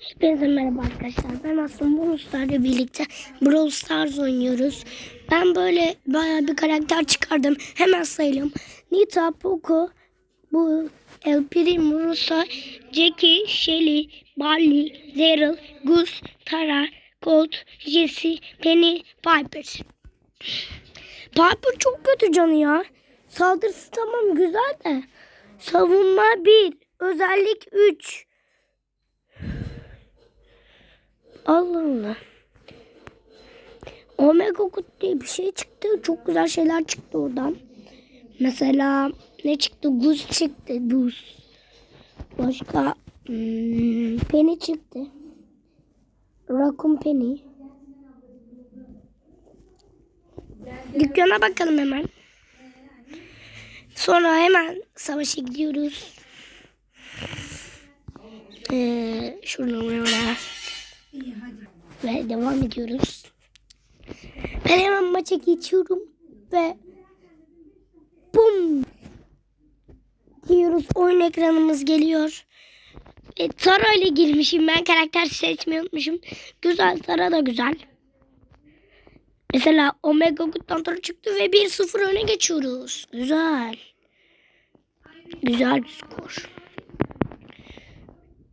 Hepinize merhaba arkadaşlar. Ben aslında Brawl Stars'la birlikte Brawl Stars oynuyoruz. Ben böyle bayağı bir karakter çıkardım. Hemen sayalım. Nita, Poco, bu El Primo, Rosa, Jackie, Shelly, Barley, Daryl, Gus, Tara, Colt, Jesse, Penny, Piper. Piper çok kötü canı ya. Saldırısı tamam güzel de. Savunma 1, özellik 3. Allah Allah. Omega Kut diye bir şey çıktı. Çok güzel şeyler çıktı oradan. Mesela ne çıktı? Buz çıktı. Buz. Başka hmm, Penny çıktı. Raccoon Penny. Dükkana bakalım hemen. Sonra hemen savaşa gidiyoruz. Ee, şuradan oraya. Ve devam ediyoruz. Ben hemen maça geçiyorum ve bum diyoruz. Oyun ekranımız geliyor. Ve Tara ile girmişim. Ben karakter seçmeyi unutmuşum. Güzel. Tara da güzel. Mesela Omega Good'dan Tara çıktı ve 1-0 öne geçiyoruz. Güzel. Güzel bir skor.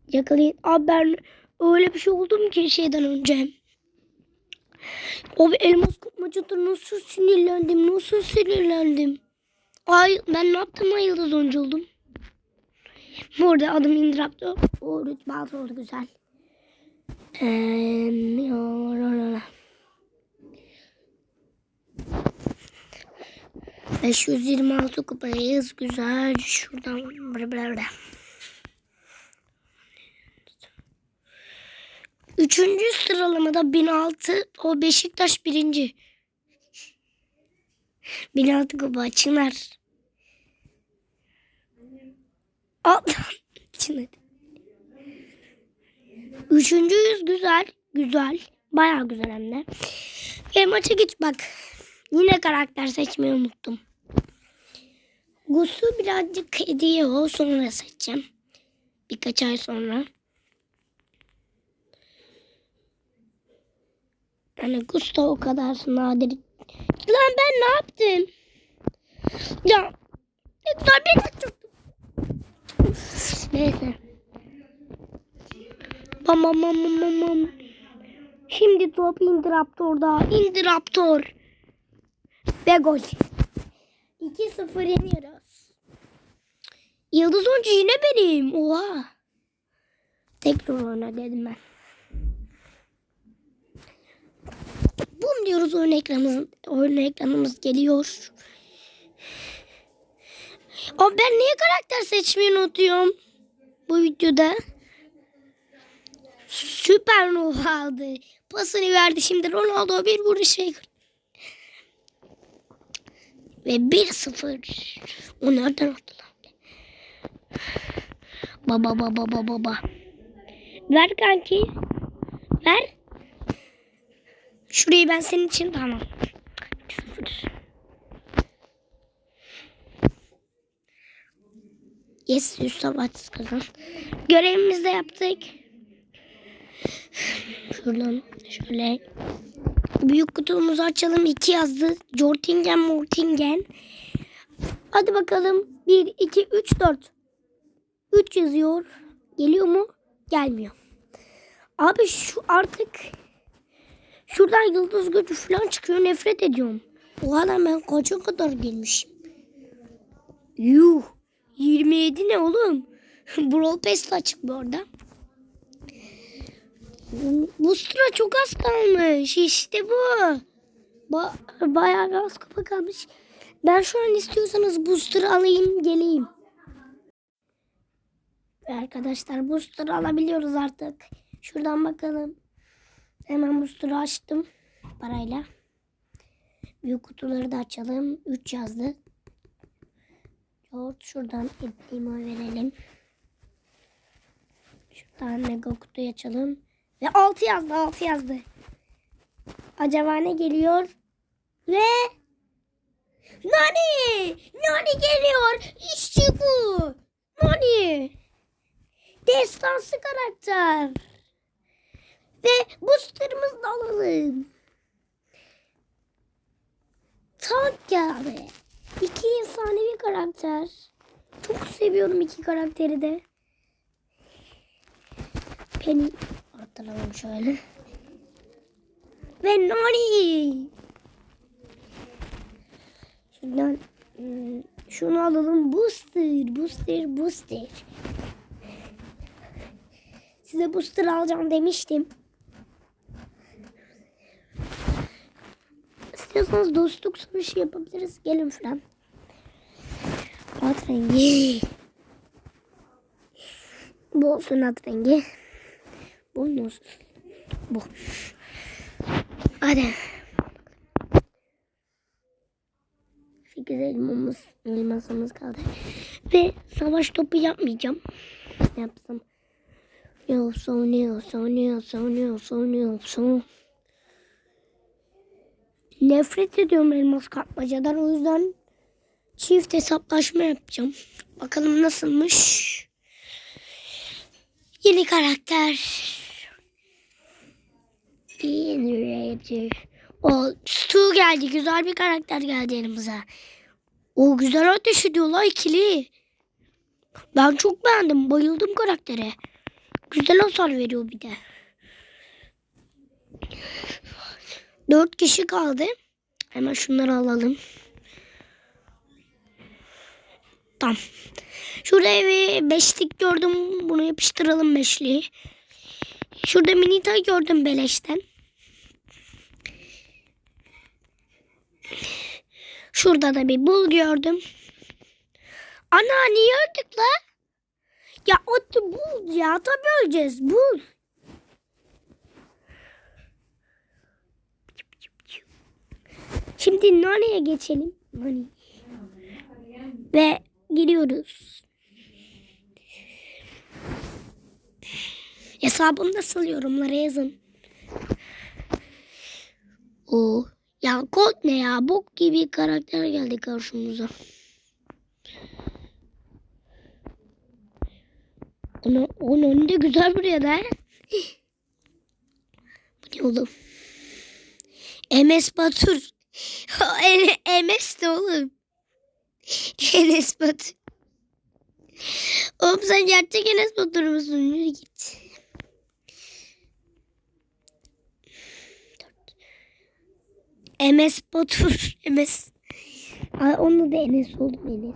Yakalayın. Abi ben öyle bir şey oldum ki şeyden önce. O elmas kopmacada nasıl sinirlendim, nasıl sinirlendim. Ay ben ne yaptım ay yıldız oyuncu oldum. Burada adım indiraptı. O rütbe altı oldu güzel. Eee, 526 kupayız. Güzel. Şuradan bla bla bla. Üçüncü sıralamada 1006 o Beşiktaş birinci. 1006 kupa Çınar. Al. Çınar. Üçüncüyüz güzel. Güzel. Baya güzel hem de. Ve maça git bak. Yine karakter seçmeyi unuttum. Gus'u birazcık hediye o sonra seçeceğim. Birkaç ay sonra. Yani Gus da o kadar nadir. Lan ben ne yaptım? Ya bir açıktım. Neyse. Bam bam bam bam bam. Şimdi top Indiraptor'da. Indiraptor. Ve gol. 2-0 yeniyoruz. Yıldız oyuncu yine benim. Oha. Tekrar oyna dedim ben. Diyoruz oyun ekranımız, oyun ekranımız geliyor. Abi ben niye karakter seçmeyi unutuyorum bu videoda? Süper Nuh aldı. Pasını verdi şimdi Ronaldo bir vuruş şey. Ve 1-0. O nereden attı lan? Baba baba baba baba. Ver kanki. Ver. Şurayı ben senin için tamam. 1-0. Yes, 100 savaşsız kazan. Görevimizi de yaptık. Şuradan şöyle büyük kutumuzu açalım. 2 yazdı. Jortingen Mortingen. Hadi bakalım. 1, 2, 3, 4. 3 yazıyor. Geliyor mu? Gelmiyor. Abi şu artık şuradan yıldız gücü falan çıkıyor. Nefret ediyorum. O adam ben kaça kadar gelmişim? Yuh. 27 ne oğlum? Brawl Pass açık bu arada. Booster'a çok az kalmış. İşte bu. Ba bayağı az kafa kalmış. Ben şu an istiyorsanız booster alayım geleyim. Arkadaşlar booster alabiliyoruz artık. Şuradan bakalım. Hemen booster'ı açtım parayla. Büyük kutuları da açalım. 3 yazdı. Yoğurt şuradan etliğime verelim. Şuradan mega kutuyu açalım. Ve 6 yazdı 6 yazdı. Acaba ne geliyor? Ve Nani! Nani geliyor. İşte bu. Nani. Destansı karakter. Ve booster'ımızı da alalım. Tak abi. İki efsanevi karakter. Çok seviyorum iki karakteri de. Penny arttıralım şöyle. Ve Nani. Şuradan hmm, şunu alalım. Booster, booster, booster. Size booster alacağım demiştim. İstiyorsanız dostluk savaşı yapabiliriz. Gelin falan. At rengi. Bu olsun at rengi. Bu olsun? Bu. Hadi. Sekiz elmamız, elmasımız kaldı. Ve savaş topu yapmayacağım. Yapsam? Ne olsun, ne olsun, ne olsun, ne olsun, ne olsun. Nefret ediyorum elmas kapmacadan. O yüzden çift hesaplaşma yapacağım. Bakalım nasılmış. Yeni karakter. Yeni Raptor. O Stu geldi. Güzel bir karakter geldi elimize. O güzel ateş ediyorlar ikili. Ben çok beğendim. Bayıldım karaktere. Güzel hasar veriyor bir de. Dört kişi kaldı. Hemen şunları alalım. Tamam. Şurada bir beşlik gördüm. Bunu yapıştıralım beşliği. Şurada minita gördüm beleşten. Şurada da bir bul gördüm. Ana niye öldük la? Ya otu bul ya. Tabii öleceğiz. Bul. Şimdi Nani'ye geçelim. Ve giriyoruz. Hesabım nasıl yorumlara yazın. O ya Colt ne ya? Bok gibi karakter geldi karşımıza. Onu, onun önünde güzel buraya da. Bu ne oğlum? MS Batur. MS ne oğlum? Enes Batur. Oğlum sen gerçek Enes Batur musun? Yürü git. MS Batur. MS. Ay, onu da Enes oldum Enes.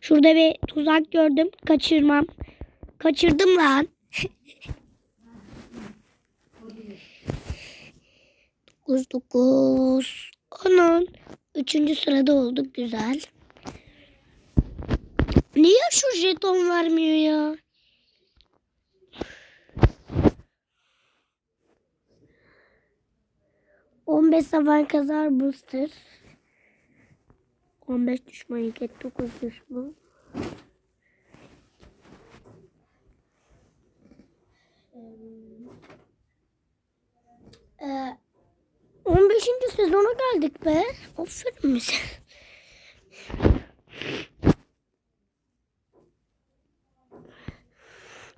Şurada bir tuzak gördüm. Kaçırmam. Kaçırdım lan. Dokuz dokuz. Onun. Üçüncü sırada olduk. Güzel. Niye şu jeton vermiyor ya? On beş sefer kazar booster. On beş düşman iket dokuz düşman. Ee, 15. sezona geldik be. Aferin bize.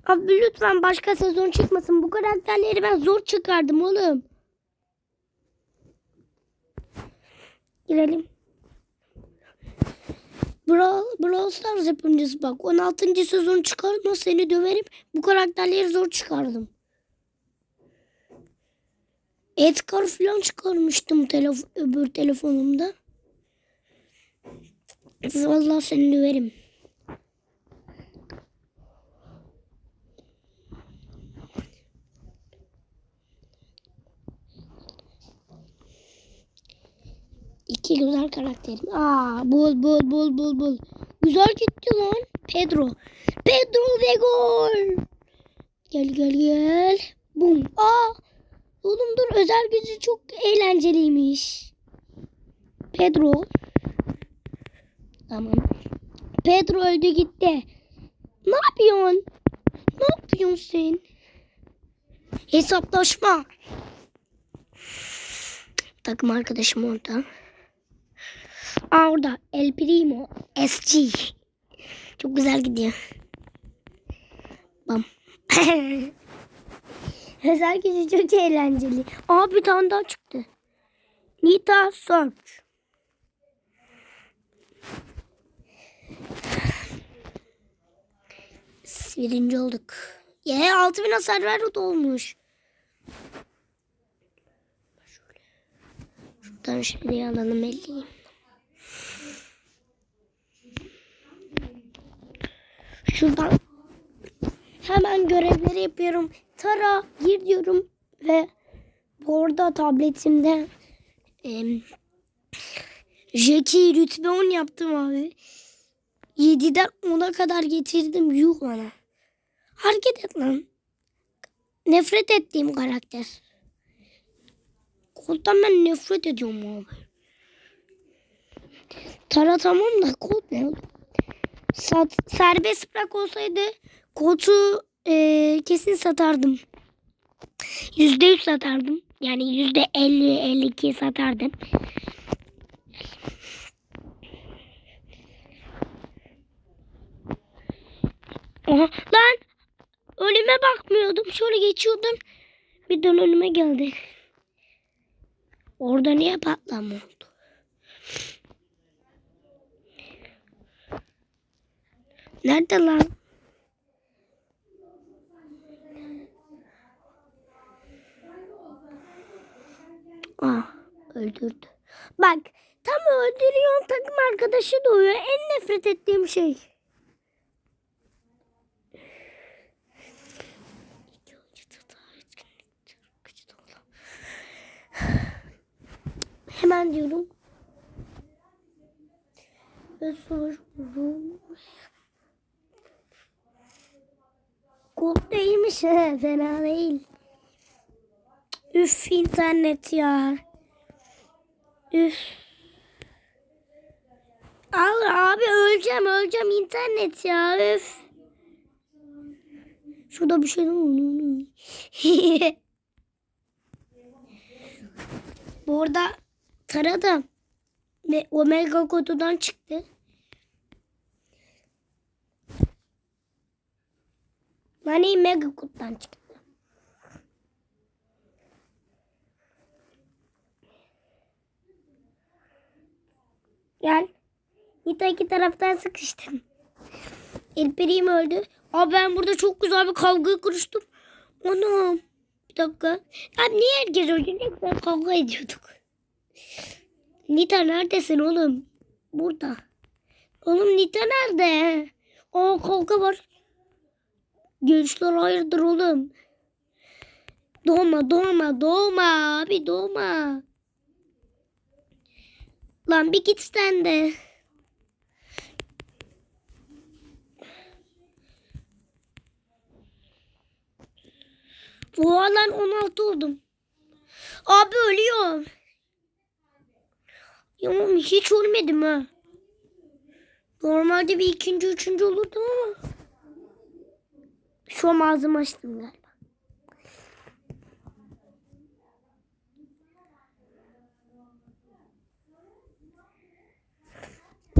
Abi lütfen başka sezon çıkmasın. Bu karakterleri ben zor çıkardım oğlum. Girelim. Brawl, Brawl Stars yapımcısı bak. 16. sezon çıkarma seni döverim. Bu karakterleri zor çıkardım. Edgar falan çıkarmıştım telef öbür telefonumda. Vallahi seni döverim. İki güzel karakterim. Aa, bul bul bul bul bul. Güzel gitti lan. Pedro. Pedro ve gol. Gel gel gel. Bum. Aa. Oğlum dur özel gücü çok eğlenceliymiş. Pedro. Tamam. Pedro öldü gitti. Ne yapıyorsun? Ne yapıyorsun sen? Hesaplaşma. Takım arkadaşım orada. Aa orada El Primo SG. Çok güzel gidiyor. Bam. Özel gücü çok eğlenceli. Aa bir tane daha çıktı. Nita Search. Birinci olduk. Ya 6000 hasar verdi olmuş. Şöyle. Şuradan şöyle alalım elleyim. Şuradan hemen görevleri yapıyorum. Tara gir diyorum ve bu arada tabletimde em, Jackie rütbe 10 yaptım abi. 7'den 10'a kadar getirdim yuh bana. Hareket et lan. Nefret ettiğim karakter. Colt'tan ben nefret ediyorum abi. Tara tamam da Colt ne? Sat, serbest bırak olsaydı Colt'u eee, kesin satardım. Yüzde yüz satardım. Yani yüzde elli, elli iki satardım. Oha, lan önüme bakmıyordum. Şöyle geçiyordum. Birden önüme geldi. Orada niye patlama oldu? Nerede lan? Ah öldürdü. Bak tam öldürüyorsun takım arkadaşı doğuyor. En nefret ettiğim şey. Hemen diyorum. Ve sorumuz. Kod değilmiş. he, Fena değil. Üf internet ya. Üf. Al abi öleceğim öleceğim internet ya üf. Şurada bir şey Bu arada taradım. Ve Omega kodudan çıktı. Yani Mega koddan çıktı. Gel. Nita iki taraftan sıkıştın. El öldü. Abi ben burada çok güzel bir kavga kuruştum. Anam. Bir dakika. Abi niye herkes öldü? Kavga ediyorduk. Nita neredesin oğlum? Burada. Oğlum Nita nerede? Aa kavga var. Gençler hayırdır oğlum? Doğma doğma doğma abi doğma. Lan bir git sen de. Oha lan 16 oldum. Abi ölüyorum. Ya oğlum hiç ölmedim ha. Normalde bir ikinci, üçüncü olurdum ama. Şu an ağzımı açtım galiba.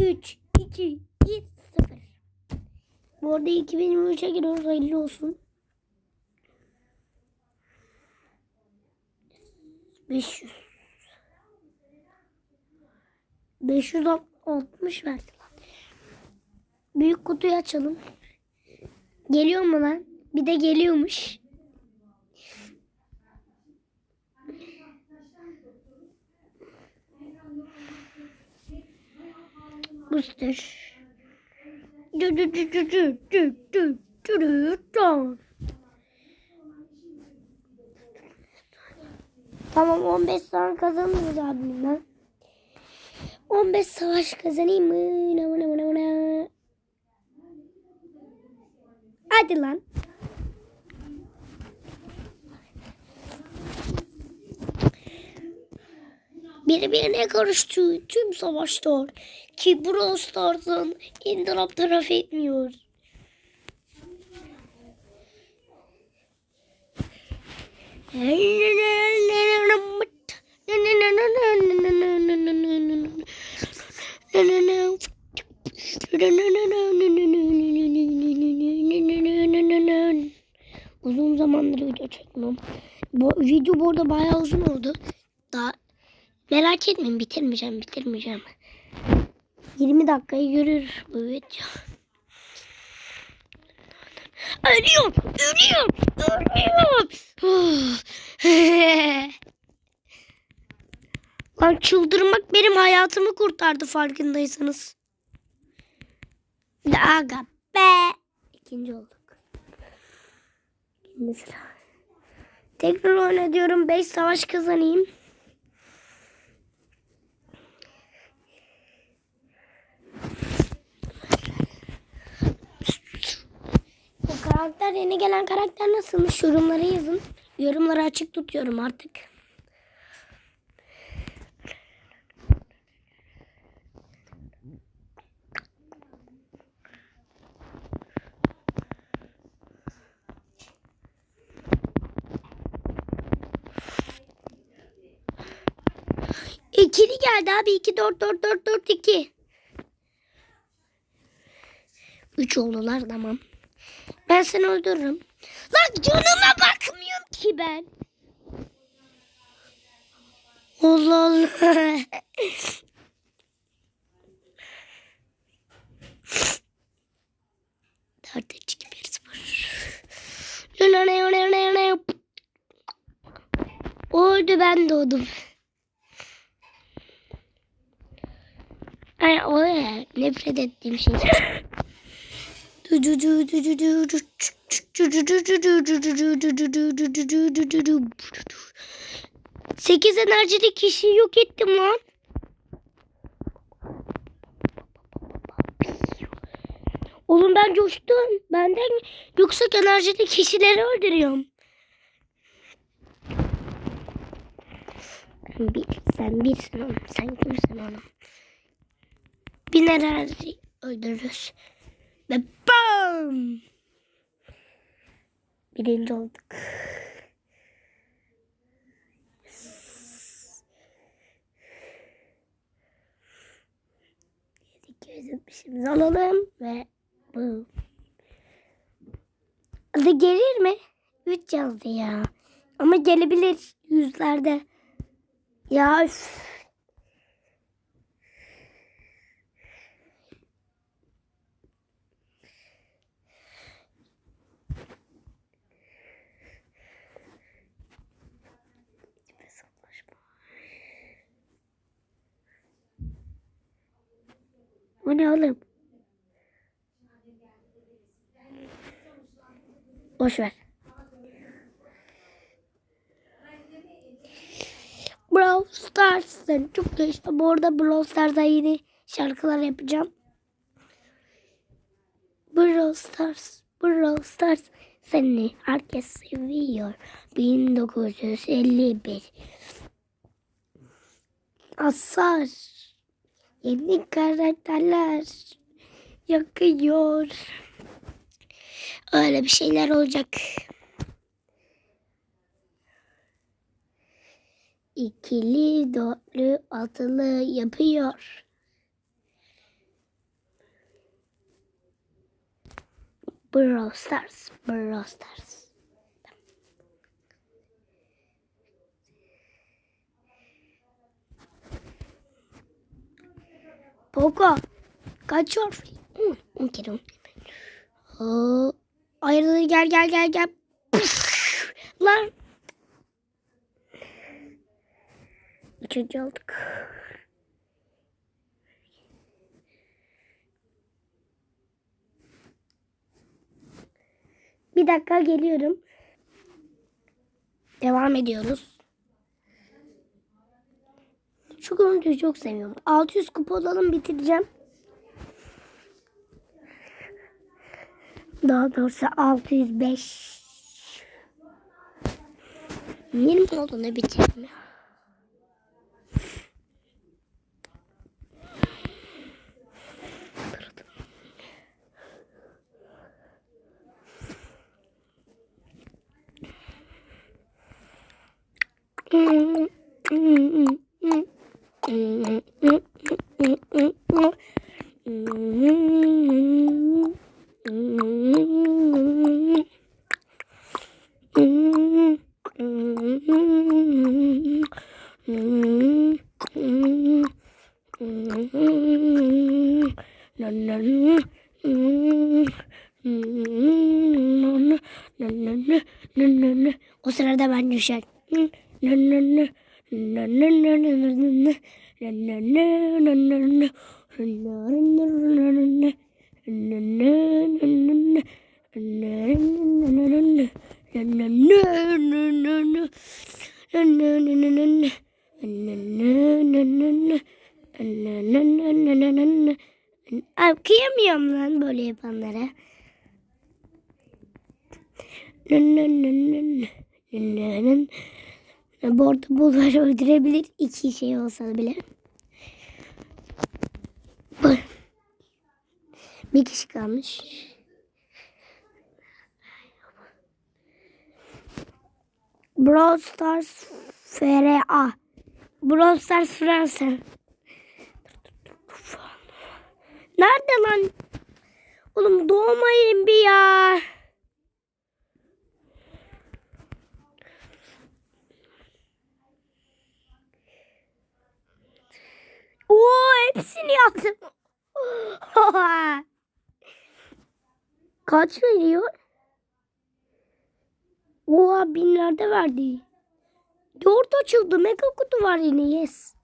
Üç, iki, bir, sıfır. Bu arada 2023'e giriyoruz. Hayırlı olsun. 500. 560 verdi lan. Büyük kutuyu açalım. Geliyor mu lan? Bir de geliyormuş. dokuzdur. Tamam 15 savaş kazanırız abim ben. 15 savaş kazanayım mı? Hadi lan. Birbirine karıştı tüm savaşlar ki Brawl Stars'ın indirap taraf etmiyor. Uzun zamandır video çekmiyorum. Bu video bu arada bayağı uzun oldu. Daha merak etmeyin bitirmeyeceğim bitirmeyeceğim. 20 dakikayı görür bu video. Ölüyorum, ölüyorum, ölüyorum. Lan çıldırmak benim hayatımı kurtardı farkındaysanız. Aga be. İkinci olduk. İkinci sıra. Tekrar oyna diyorum. 5 savaş kazanayım. Karakter yeni gelen karakter nasılmış? Yorumlara yazın. Yorumları açık tutuyorum artık. İkili geldi abi. 2 4 4 4 4 2. 3 oldular tamam. Ben seni öldürürüm. Lan canıma bakmıyorum ki ben. Allah Allah. Dört üç iki bir sıfır. Oldu ben doğdum. Ay o nefret ettiğim şey. Sekiz enerjili kişi yok ettim lan. Oğlum ben coştum. Benden yüksek enerjili kişileri öldürüyorum. Ben bir, sen birsin oğlum. Sen kimsin oğlum? Bin enerji öldürürüz. Ve BAM! Birinci olduk. Yüzümüzü alalım ve bu. Adı gelir mi? Üç yazdı ya. Ama gelebilir yüzlerde. Ya üf. O ne oğlum? Boş ver. Brawl Stars'ın çok da işte bu arada Brawl Stars'da yeni şarkılar yapacağım. Brawl Stars, Brawl Stars seni herkes seviyor. 1951 Asar Yeni karakterler yakıyor. Öyle bir şeyler olacak. İkili, dörtlü, altılı yapıyor. Brawl Stars, Brawl Stars. Poco. Kaçıyor. On, on kere on. Aa, ayrıldı gel gel gel gel. Püf, Lan. Üçüncü olduk. Bir dakika geliyorum. Devam ediyoruz. Şu görüntüyü çok seviyorum. 600 kupa olalım bitireceğim. Daha doğrusu 605. 20 oldu ne bitirdim. O sırada ben düşer. Kıyamıyorum lan böyle yapanlara. Bu arada bunları öldürebilir iki şey olsa bile. Bir kişi kalmış. Brawl Stars FRA. Brawl Stars Fransa. Nerede lan? Oğlum doğmayın bir ya. Oo hepsini yaptım. Kaç veriyor? Oha binlerde verdi. Dört açıldı. Mega kutu var yine. Yes.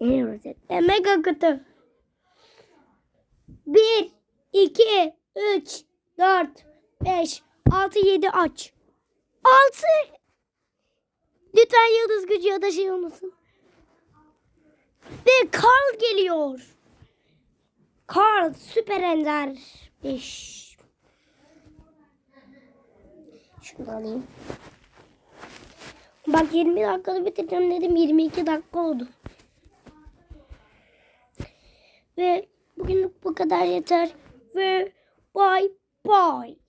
Rozet. E, mega kutu. Bir, iki, üç, dört, beş, altı, yedi aç. Altı. Lütfen yıldız gücü ya da şey olmasın. Ve Karl geliyor. Karl süper ender. 5. Şunu da alayım. Bak 20 dakikada bitireceğim dedim 22 dakika oldu. Ve bugünlük bu kadar yeter. Ve bye bye.